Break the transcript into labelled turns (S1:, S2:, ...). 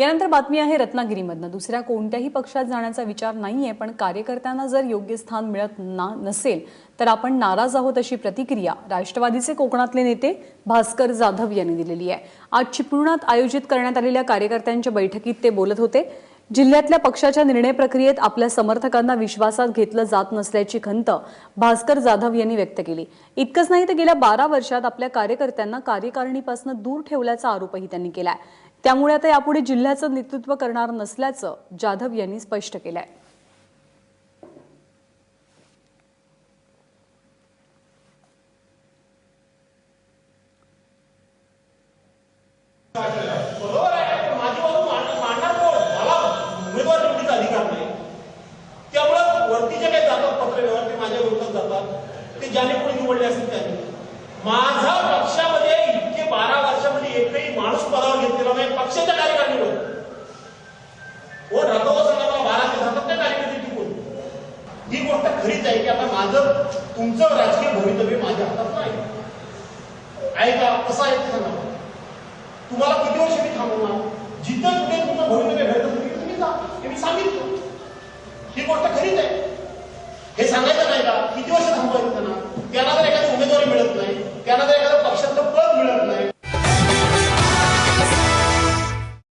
S1: यानंतर बातमी आहे रत्नागिरीमधनं. दुसऱ्या कोणत्याही पक्षात जाण्याचा विचार नाहीये पण कार्यकर्त्यांना जर योग्य स्थान मिळत ना नसेल तर आपण नाराज आहोत अशी प्रतिक्रिया राष्ट्रवादीचे कोकणातले नेते भास्कर जाधव यांनी दिलेली आहे. आज चिपळुणात आयोजित करण्यात आलेल्या कार्यकर्त्यांच्या बैठकीत ते बोलत होते जिल्ह्यातल्या पक्षाच्या निर्णय प्रक्रियेत आपल्या समर्थकांना विश्वासात घेतलं जात नसल्याची खंत भास्कर जाधव यांनी व्यक्त केली. इतकंच नाही तर गेल्या बारा वर्षात आपल्या कार्यकर्त्यांना कार्यकारिणीपासून दूर ठेवल्याचा आरोपही त्यांनी केलाय. त्यामुळे आता यापुढे जिल्ह्याचं नेतृत्व करणार नसल्याचं जाधव यांनी स्पष्ट केलंय.
S2: आहे जातात ते माझ्या विरोधात जातात ते ज्याने कोणी निवडले असेल त्यांनी. माझा पक्षामध्ये मालमत्ता खरीच आहे की आता माझं तुमचं राजकीय भवितव्य माझ्या हातात नाही. आहे का कसं आहे ते सांगा तुम्हाला किती वर्ष मी थांबवणार? जिथं कुठे तुमचं भवितव्य घडत तुम्ही तुम्ही जा. हे मी सांगितलं. ही गोष्ट खरीच आहे. हे सांगायचं नाही का? किती वर्ष थांबवायचं त्यांना? त्यांना जर एखादी उमेदवारी मिळत नाही त्यांना जर